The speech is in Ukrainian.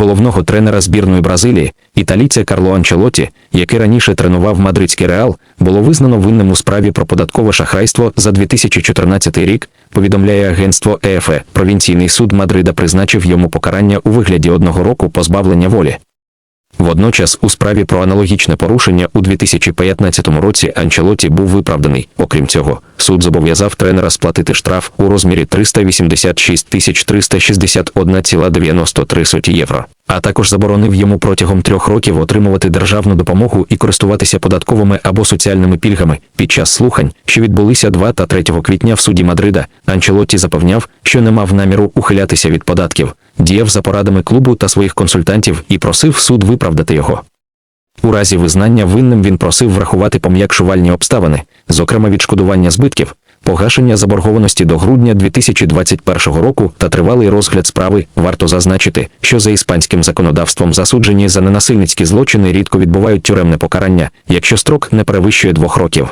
головного тренера збірної Бразилії, італійця Карло Анчелоті, який раніше тренував мадридський реал, було визнано винним у справі про податкове шахрайство за 2014 рік. Повідомляє агентство ЕФЕ. Провінційний суд Мадрида призначив йому покарання у вигляді одного року позбавлення волі. Водночас, у справі про аналогічне порушення у 2015 році Анчелоті був виправданий. Окрім цього, суд зобов'язав тренера сплатити штраф у розмірі 386 тисяч 361,93 євро, а також заборонив йому протягом трьох років отримувати державну допомогу і користуватися податковими або соціальними пільгами. Під час слухань, що відбулися 2 та 3 квітня в суді Мадрида, Анчелотті запевняв, що не мав наміру ухилятися від податків, діяв за порадами клубу та своїх консультантів і просив суд виправдати його. У разі визнання винним він просив врахувати пом'якшувальні обставини, зокрема відшкодування збитків, погашення заборгованості до грудня 2021 року та тривалий розгляд справи. Варто зазначити, що за іспанським законодавством засуджені за ненасильницькі злочини рідко відбувають тюремне покарання, якщо строк не перевищує двох років.